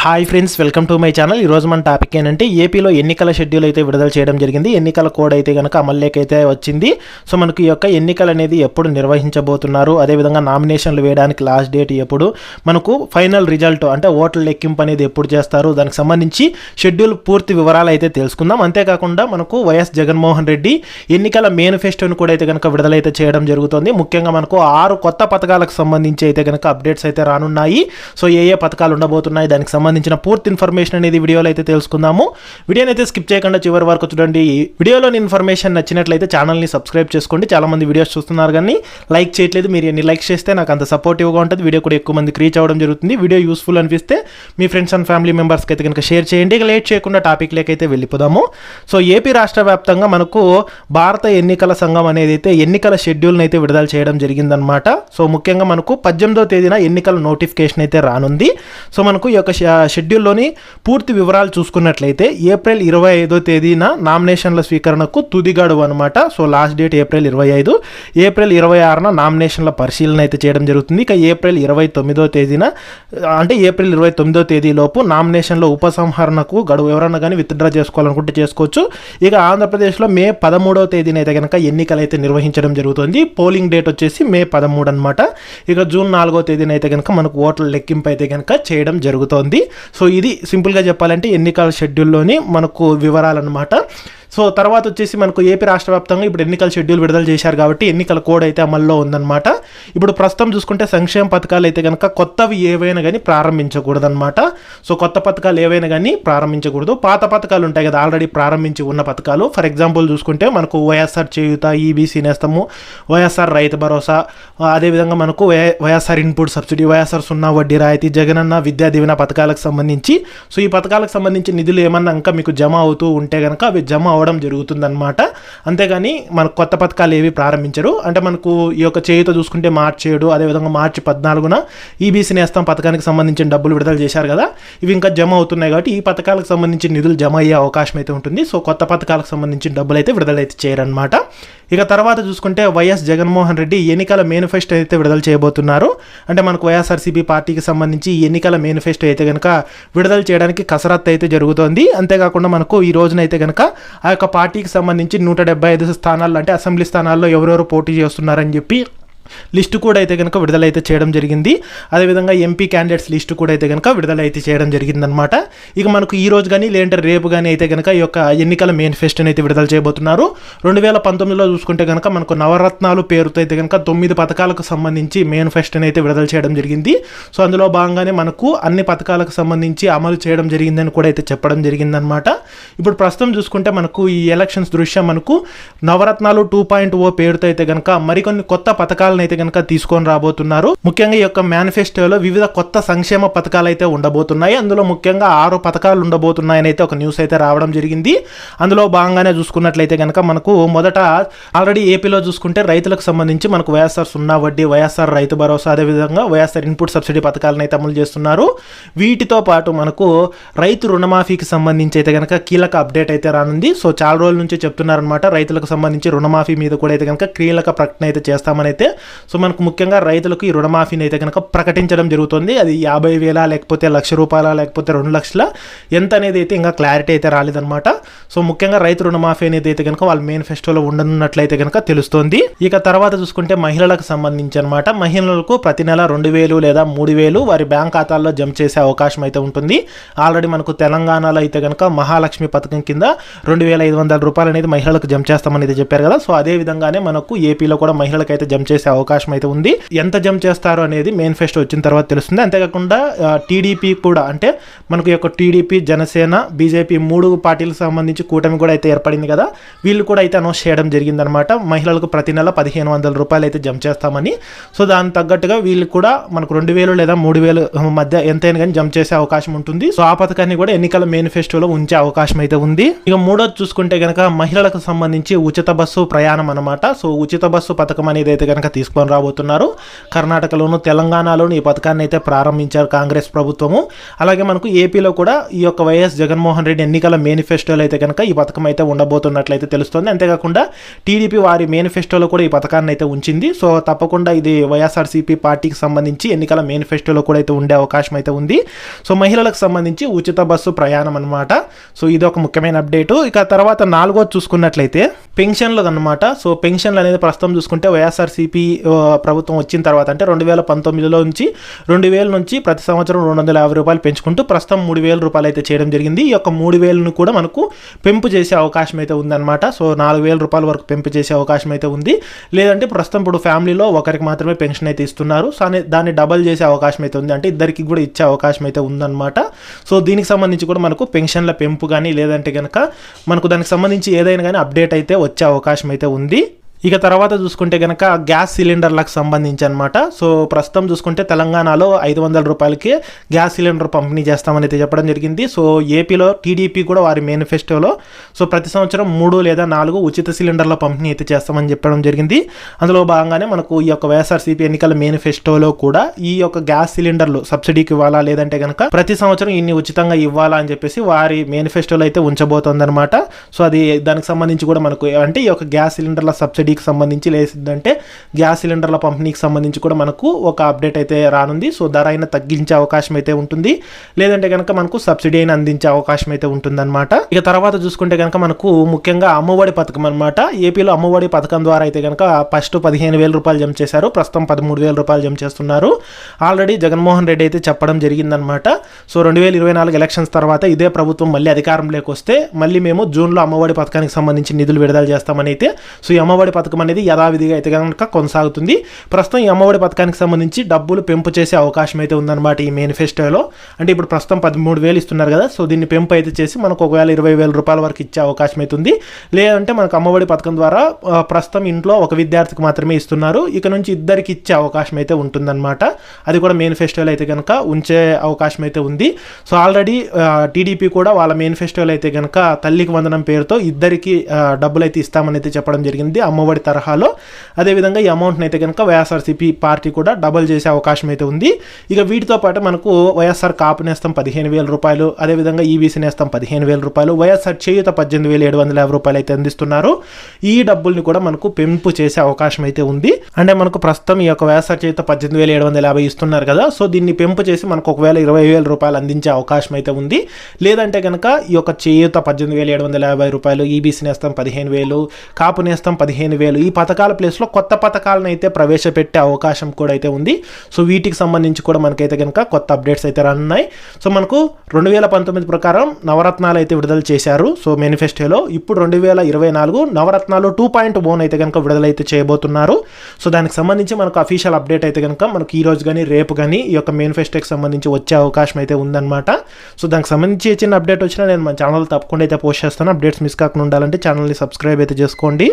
Hi friends welcome to my channel. ఈరోజు మన topic ఏంటంటే ఏపీలో ఎన్నికల షెడ్యూల్ అయితే విడుదల చేయడం జరిగింది. ఎన్నికల కోడ్ అయితే కనుక అమల్లోకి అయితే వచ్చింది. సో మనకు ఈ యొక్క ఎన్నికలు అనేది ఎప్పుడు నిర్వహించబోతున్నారు? అదేవిధంగా నామినేషన్లు వేయడానికి లాస్ట్ డేట్ ఎప్పుడు? మనకు ఫైనల్ రిజల్ట్ అంటే ఓట్ల లెక్కింపు అనేది ఎప్పుడు చేస్తారు? దానికి సంబంధించి షెడ్యూల్ పూర్తి వివరాలు అయితే తెలుసుకుందాం. అంతేకాకుండా మనకు వైఎస్ జగన్మోహన్ రెడ్డి ఎన్నికల మేనిఫెస్టోని కూడా అయితే కనుక విడుదలైతే చేయడం జరుగుతుంది. ముఖ్యంగా మనకు ఆరు కొత్త పథకాలకు సంబంధించి అయితే కనుక అప్డేట్స్ అయితే రానున్నాయి. సో ఏ ఏ పథకాలు ఉండబోతున్నాయి? దానికి సంబంధించిన పూర్తి ఇన్ఫర్మేషన్ అనేది వీడియోలో అయితే తెలుసుకుందాము. వీడియోని అయితే స్కిప్ చేయకుండా చివరి వరకు చూడండి. వీడియోలోని ఇన్ఫర్మేషన్ నచ్చినట్లయితే ఛానల్ని సబ్స్క్రైబ్ చేసుకోండి. చాలామంది వీడియోస్ చూస్తున్నారు కానీ లైక్ చేయట్లేదు. మీరు ఎన్ని లైక్ చేస్తే నాకు అంత సపోర్టివ్గా ఉంటుంది. వీడియో కూడా ఎక్కువ మందికి రీచ్ అవ్వడం జరుగుతుంది. వీడియో యూస్ఫుల్ అనిపిస్తే మీ ఫ్రెండ్స్ అండ్ ఫ్యామిలీ మెంబర్స్కి అయితే కనుక షేర్ చేయండి. ఇక లేట్ చేయకుండా టాపిక్ అయితే వెళ్ళిపోదాము. సో ఏపీ రాష్ట్ర వ్యాప్తంగా మనకు భారత ఎన్నికల సంఘం అనేది అయితే ఎన్నికల షెడ్యూల్ని అయితే విడుదల చేయడం జరిగిందనమాట సో ముఖ్యంగా మనకు పద్దెనిమిదో తేదీన ఎన్నికల నోటిఫికేషన్ అయితే రానుంది. సో మనకు ఈ యొక్క షెడ్యూల్లోని పూర్తి వివరాలు చూసుకున్నట్లయితే ఏప్రిల్ ఇరవై ఐదో తేదీన నామినేషన్ల స్వీకరణకు తుది గడువు అనమాట సో లాస్ట్ డేట్ ఏప్రిల్ ఇరవై ఐదు. ఏప్రిల్ ఇరవై ఆరున నామినేషన్ల పరిశీలన అయితే చేయడం జరుగుతుంది. ఇక ఏప్రిల్ ఇరవై తొమ్మిదో తేదీన అంటే ఏప్రిల్ ఇరవై తొమ్మిదో తేదీలోపు నామినేషన్ల ఉపసంహరణకు గడువు ఎవరన్నా కానీ విత్డ్రా చేసుకోవాలనుకుంటే చేసుకోవచ్చు. ఇక ఆంధ్రప్రదేశ్లో మే పదమూడవ తేదీన అయితే కనుక ఎన్నికలు అయితే నిర్వహించడం జరుగుతుంది. పోలింగ్ డేట్ వచ్చేసి మే పదమూడు అనమాట ఇక జూన్ నాలుగో తేదీన అయితే కనుక మనకు ఓట్ల లెక్కింపు అయితే కనుక చేయడం జరుగుతోంది. సో ఇది సింపుల్గా చెప్పాలంటే ఎన్నికల షెడ్యూల్లోని మనకు వివరాలన్నమాట. సో తర్వాత వచ్చేసి మనకు ఏపీ రాష్ట్ర వ్యాప్తంగా ఇప్పుడు ఎన్నికల షెడ్యూల్ విడుదల చేశారు కాబట్టి ఎన్నికల కోడ్ అయితే అమల్లో ఉందన్నమాట. ఇప్పుడు ప్రస్తుతం చూసుకుంటే సంక్షేమ పథకాలు అయితే కనుక కొత్తవి ఏవైనా కానీ ప్రారంభించకూడదన్నమాట. సో కొత్త పథకాలు ఏవైనా కానీ ప్రారంభించకూడదు. పాత పథకాలు ఉంటాయి కదా ఆల్రెడీ ప్రారంభించి ఉన్న పథకాలు. ఫర్ ఎగ్జాంపుల్ చూసుకుంటే మనకు వైఎస్ఆర్ చేయుత ఈబీసీ నేస్తము వైఎస్ఆర్ రైతు భరోసా అదేవిధంగా మనకు Y- YSR input subsidy YSR Sunna Vaddi రాయితీ జగనన్న విద్యా దీవెన పథకాలకు సంబంధించి. సో ఈ పథకాలకు సంబంధించి నిధులు ఏమన్నా ఇంకా మీకు జమ అవుతూ ఉంటే కనుక అవి జమ అవడం జరుగుతుందన్నమాట. అంతేగాని మనకు కొత్త పథకాలు ఏవి ప్రారంభించరు. అంటే మనకు ఈ యొక్క చేయితో చూసుకుంటే మార్చి ఏడు అదేవిధంగా మార్చి పద్నాలుగున ఈబీసీ నేస్తం పథకానికి సంబంధించిన డబ్బులు విడుదల చేశారు కదా. ఇవి ఇంకా జమ అవుతున్నాయి కాబట్టి ఈ పథకాలకు సంబంధించి నిధులు జమ అయ్యే అవకాశం అయితే ఉంటుంది. సో కొత్త పథకాలకు సంబంధించిన డబ్బులు అయితే విడుదలైతే అయితే చేయరన్నమాట. ఇక తర్వాత చూసుకుంటే వైఎస్ జగన్మోహన్ రెడ్డి ఎన్నికల మేనిఫెస్టో అయితే విడుదల చేయబోతున్నారు. అంటే మనకు వైఎస్ఆర్సీపీ పార్టీకి సంబంధించి ఎన్నికల మేనిఫెస్టో అయితే కనుక విడుదల చేయడానికి కసరత్తు అయితే జరుగుతోంది. అంతేకాకుండా మనకు ఈ రోజునైతే కనుక ఆ యొక్క పార్టీకి సంబంధించి నూట డెబ్బై ఐదు స్థానాల్లో అంటే అసెంబ్లీ స్థానాల్లో ఎవరెవరు పోటీ చేస్తున్నారని చెప్పి లిస్టు కూడా అయితే కనుక విడుదల అయితే చేయడం జరిగింది. అదేవిధంగా ఎంపీ క్యాండిడేట్స్ లిస్టు కూడా అయితే కనుక విడుదల అయితే చేయడం జరిగిందనమాట ఇక మనకు ఈ రోజు కానీ లేదంటే రేపు కానీ అయితే కనుక ఈ యొక్క ఎన్నికల మేనిఫెస్టోని అయితే విడుదల చేయబోతున్నారు. రెండు వేల పంతొమ్మిదిలో చూసుకుంటే కనుక మనకు నవరత్నాలు పేరుతో అయితే కనుక తొమ్మిది పథకాలకు సంబంధించి మేనిఫెస్టోని అయితే విడుదల చేయడం జరిగింది. సో అందులో భాగంగానే మనకు అన్ని పథకాలకు సంబంధించి అమలు చేయడం జరిగిందని కూడా అయితే చెప్పడం జరిగిందనమాట ఇప్పుడు ప్రస్తుతం చూసుకుంటే మనకు ఈ ఎలక్షన్స్ దృశ్యం మనకు నవరత్నాలు టూ పాయింట్ ఓ పేరుతో అయితే కనుక మరికొన్ని కొత్త పథకాలు పథకాలను అయితే కనుక తీసుకొని రాబోతున్నారు. ముఖ్యంగా ఈ యొక్క మేనిఫెస్టోలో వివిధ కొత్త సంక్షేమ పథకాలు అయితే ఉండబోతున్నాయి. అందులో ముఖ్యంగా ఆరు పథకాలు ఉండబోతున్నాయని అయితే ఒక న్యూస్ అయితే రావడం జరిగింది. అందులో భాగంగానే చూసుకున్నట్లయితే కనుక మనకు మొదట ఆల్రెడీ ఏపీలో చూసుకుంటే రైతులకు సంబంధించి మనకు వైఎస్ఆర్ సున్నా వడ్డీ వైఎస్ఆర్ రైతు భరోసా అదేవిధంగా వైఎస్ఆర్ ఇన్పుట్ సబ్సిడీ పథకాలను అయితే అమలు చేస్తున్నారు. వీటితో పాటు మనకు రైతు రుణమాఫీకి సంబంధించి అయితే కనుక కీలక అప్డేట్ అయితే రానుంది. సో చాలా రోజుల నుంచి చెప్తున్నారనమాట రైతులకు సంబంధించి రుణమాఫీ మీద కూడా అయితే కనుక కీలక ప్రకటన అయితే చేస్తామని అయితే సో మనకు ముఖ్యంగా రైతులకు ఈ రుణమాఫీని అయితే కనుక ప్రకటించడం జరుగుతుంది. అది యాభై వేల లేకపోతే లక్ష రూపాయల లేకపోతే రెండు లక్షల? ఎంత అనేది అయితే ఇంకా క్లారిటీ అయితే రాలేదన్నమాట. సో ముఖ్యంగా రైతు రుణమాఫీ అనేది అయితే కనుక వాళ్ళ మేనిఫెస్టోలో ఉండనున్నట్లయితే కనుక తెలుస్తుంది. ఇక తర్వాత చూసుకుంటే మహిళలకు సంబంధించి అనమాట మహిళలకు ప్రతి నెల రెండు వేలు లేదా మూడు వేలు వారి బ్యాంక్ ఖాతాల్లో జమ చేసే అవకాశం అయితే ఉంటుంది. ఆల్రెడీ మనకు తెలంగాణలో అయితే కనుక మహాలక్ష్మి పథకం కింద రెండు వేల ఐదు వందల రూపాయలు అనేది మహిళలకు జమ చేస్తామని అయితే చెప్పారు కదా. సో అదే విధంగానే మనకు ఏపీలో కూడా మహిళలకు అయితే జమ చేసే అవకాశం అయితే ఉంది. ఎంత జంప్ చేస్తారో అనేది మేనిఫెస్టో వచ్చిన తర్వాత తెలుస్తుంది. అంతేకాకుండా టీడీపీ కూడా అంటే మనకు యొక్క టీడీపీ జనసేన బీజేపీ మూడు పార్టీలకు సంబంధించి కూటమి కూడా అయితే ఏర్పడింది కదా వీళ్ళు కూడా అయితే అనౌన్స్ చేయడం జరిగిందనమాట మహిళలకు ప్రతి నెల పదిహేను వందల రూపాయలు అయితే జంప్ చేస్తామని. సో దానికి తగ్గట్టుగా వీళ్ళు కూడా మనకు రెండు వేలు లేదా మూడు వేలు మధ్య ఎంతైనా కానీ జంప్ చేసే అవకాశం ఉంటుంది. సో ఆ పథకాన్ని కూడా ఎన్నికల మేనిఫెస్టోలో ఉంచే అవకాశం అయితే ఉంది. ఇక మూడోది చూసుకుంటే కనుక మహిళలకు సంబంధించి ఉచిత బస్సు ప్రయాణం అనమాట సో ఉచిత బస్సు పథకం అనేది అయితే కనుక తీసుకొని రాబోతున్నారు. కర్ణాటకలోను తెలంగాణలోను ఈ పథకాన్ని అయితే ప్రారంభించారు కాంగ్రెస్ ప్రభుత్వము. అలాగే మనకు ఏపీలో కూడా ఈ యొక్క వైఎస్ జగన్మోహన్ రెడ్డి ఎన్నికల మేనిఫెస్టోలో అయితే కనుక ఈ పథకం అయితే ఉండబోతున్నట్లయితే తెలుస్తుంది. అంతేకాకుండా టీడీపీ వారి మేనిఫెస్టోలో కూడా ఈ పథకాన్ని అయితే ఉంచింది. సో తప్పకుండా ఇది వైఎస్ఆర్సీపీ పార్టీకి సంబంధించి ఎన్నికల మేనిఫెస్టోలో కూడా అయితే ఉండే అవకాశం అయితే ఉంది. సో మహిళలకు సంబంధించి ఉచిత బస్సు ప్రయాణం అనమాట సో ఇది ఒక ముఖ్యమైన అప్డేటు. ఇక తర్వాత నాలుగో చూసుకున్నట్లయితే పెన్షన్లు అనమాట సో పెన్షన్లు అనేది ప్రస్తుతం చూసుకుంటే వైఎస్ఆర్సీపీ ప్రభుత్వం వచ్చిన తర్వాత అంటే రెండు వేల పంతొమ్మిదిలో నుంచి రెండు వేల నుంచి ప్రతి సంవత్సరం రెండు వందల యాభై రూపాయలు పెంచుకుంటూ ప్రస్తుతం మూడు వేల రూపాయలు అయితే చేయడం జరిగింది. ఈ యొక్క మూడు వేలను కూడా మనకు పెంపు చేసే అవకాశం అయితే ఉందన్నమాట. సో నాలుగు వేల రూపాయల వరకు పెంపు చేసే అవకాశం అయితే ఉంది. లేదంటే ప్రస్తుతం ఇప్పుడు ఫ్యామిలీలో ఒకరికి మాత్రమే పెన్షన్ అయితే ఇస్తున్నారు. సో దాన్ని డబల్ చేసే అవకాశం అయితే ఉంది. అంటే ఇద్దరికి కూడా ఇచ్చే అవకాశం అయితే ఉందన్నమాట. సో దీనికి సంబంధించి కూడా మనకు పెన్షన్ల పెంపు కానీ లేదంటే కనుక మనకు దానికి సంబంధించి ఏదైనా కానీ అప్డేట్ అయితే వచ్చే అవకాశం అయితే ఉంది. ఇక తర్వాత చూసుకుంటే కనుక గ్యాస్ సిలిండర్లకు సంబంధించి అనమాట సో ప్రస్తుతం చూసుకుంటే తెలంగాణలో ఐదు వందల రూపాయలకి గ్యాస్ సిలిండర్ పంపిణీ చేస్తామని అయితే చెప్పడం జరిగింది. సో ఏపీలో టీడీపీ కూడా వారి మేనిఫెస్టోలో సో ప్రతి సంవత్సరం మూడు లేదా నాలుగు ఉచిత సిలిండర్ల పంపిణీ అయితే చేస్తామని చెప్పడం జరిగింది. అందులో భాగంగానే మనకు ఈ యొక్క వైఎస్ఆర్సీపీ ఎన్నికల మేనిఫెస్టోలో కూడా ఈ యొక్క గ్యాస్ సిలిండర్లు సబ్సిడీకి ఇవ్వాలా లేదంటే కనుక ప్రతి సంవత్సరం ఇన్ని ఉచితంగా ఇవ్వాలా అని చెప్పేసి వారి మేనిఫెస్టోలో అయితే ఉంచబోతోందనమాట. సో అది దానికి సంబంధించి కూడా మనకు అంటే ఈ యొక్క గ్యాస్ సిలిండర్ల సబ్సిడీ సబ్సిడీకి సంబంధించి లేదంటే గ్యాస్ సిలిండర్ల పంపిణీకి సంబంధించి కూడా మనకు ఒక అప్డేట్ అయితే రానుంది. సో ధర అయినా తగ్గించే అవకాశం అయితే ఉంటుంది. లేదంటే కనుక మనకు సబ్సిడీ అయినా అందించే అవకాశం అయితే ఉంటుందన్నమాట. ఇక తర్వాత చూసుకుంటే కనుక మనకు ముఖ్యంగా అమ్మఒడి పథకం అనమాట ఏపీలో అమ్మఒడి పథకం ద్వారా అయితే కనుక ఫస్ట్ పదిహేను వేల రూపాయలు జమ చేశారు. ప్రస్తుతం పదమూడు వేల రూపాయలు జమ చేస్తున్నారు. ఆల్రెడీ జగన్మోహన్ రెడ్డి అయితే చెప్పడం జరిగిందనమాట సో రెండు వేల ఇరవై నాలుగు ఎలక్షన్స్ తర్వాత ఇదే ప్రభుత్వం మళ్ళీ అధికారంలోకి వస్తే మళ్ళీ మేము జూన్లో అమ్మఒడి పథకానికి సంబంధించి నిధులు విడుదల చేస్తామని అయితే సో ఈ అమ్మఒడి పథకం అనేది యథావిధిగా అయితే కనుక కొనసాగుతుంది. ప్రస్తుతం ఈ అమ్మఒడి పథకానికి సంబంధించి డబ్బులు పెంపు చేసే అవకాశం అయితే ఉందన్నమాట ఈ మేనిఫెస్టోలో. అంటే ఇప్పుడు ప్రస్తుతం పదమూడు వేలు ఇస్తున్నారు కదా సో దీన్ని పెంపు అయితే చేసి మనకు ఒకవేళ ఇరవై వేల రూపాయల వరకు ఇచ్చే అవకాశం అయితే ఉంది. లేదంటే మనకు అమ్మఒడి పథకం ద్వారా ప్రస్తుతం ఇంట్లో ఒక విద్యార్థికి మాత్రమే ఇస్తున్నారు. ఇక నుంచి ఇద్దరికి ఇచ్చే అవకాశం అయితే ఉంటుందన్నమాట. అది కూడా మేనిఫెస్టోలో అయితే కనుక ఉంచే అవకాశం అయితే ఉంది. సో ఆల్రెడీ టీడీపీ కూడా వాళ్ళ మేనిఫెస్టోలో అయితే కనుక తల్లికి వందనం పేరుతో ఇద్దరికి డబ్బులు అయితే ఇస్తామని అయితే చెప్పడం జరిగింది. అమ్మఒడి తరహాలో. అదేవిధంగా ఈ అమౌంట్ని అయితే కనుక వైఎస్ఆర్సీపీ పార్టీ కూడా డబుల్ చేసే అవకాశం అయితే ఉంది. ఇక వీటితో పాటు మనకు వైఎస్ఆర్ కాపు నేస్తం పదిహేను వేల రూపాయలు అదేవిధంగా ఈబీసీ నేస్తం పదిహేను వేల రూపాయలు వైఎస్ఆర్ చేయుత పద్దెనిమిది వేల ఏడు వందల యాభై రూపాయలు అయితే అందిస్తున్నారు. ఈ డబ్బుల్ని కూడా మనకు పెంపు చేసే అవకాశం అయితే ఉంది. అంటే మనకు ప్రస్తుతం ఈ యొక్క వైఎస్ఆర్ చేయుత పద్దెనిమిది వేల ఏడు వందల యాభై ఇస్తున్నారు కదా సో దీన్ని పెంపు చేసి మనకు ఒకవేళ ఇరవై వేల రూపాయలు అందించే అవకాశం అయితే ఉంది. లేదంటే కనుక ఈ యొక్క చేయుత పద్దెనిమిది వేల ఏడు వందల యాభై రూపాయలు ఈబీసీ నేస్తం పదిహేను వేలు కాపు నేస్తం పదిహేను వేలు ఈ పథకాల ప్లేస్లో కొత్త పథకాలను అయితే ప్రవేశపెట్టే అవకాశం కూడా అయితే ఉంది. సో వీటికి సంబంధించి కూడా మనకైతే కనుక కొత్త అప్డేట్స్ అయితే రానున్నాయి సో మనకు రెండు వేల పంతొమ్మిది ప్రకారం నవరత్నాలు అయితే విడుదల చేశారు. సో మేనిఫెస్టోలో ఇప్పుడు రెండు వేల ఇరవై నాలుగు నవరత్నాలు టూ పాయింట్ ఓన్ అయితే కనుక విడుదలైతే చేయబోతున్నారు. సో దానికి సంబంధించి మనకు అఫీషియల్ అప్డేట్ అయితే కనుక మనకు ఈ రోజు కానీ రేపు కానీ ఈ యొక్క మేనిఫెస్టోకి సంబంధించి వచ్చే అవకాశం అయితే ఉందన్నమాట. సో దానికి సంబంధించి చిన్న అప్డేట్ వచ్చినా నేను మన ఛానల్ తప్పకుండా అయితే పోస్ట్ చేస్తాను. అప్డేట్స్ మిస్ కాకుండా ఉండాలంటే ఛానల్ని సబ్స్క్రైబ్ అయితే చేసుకోండి.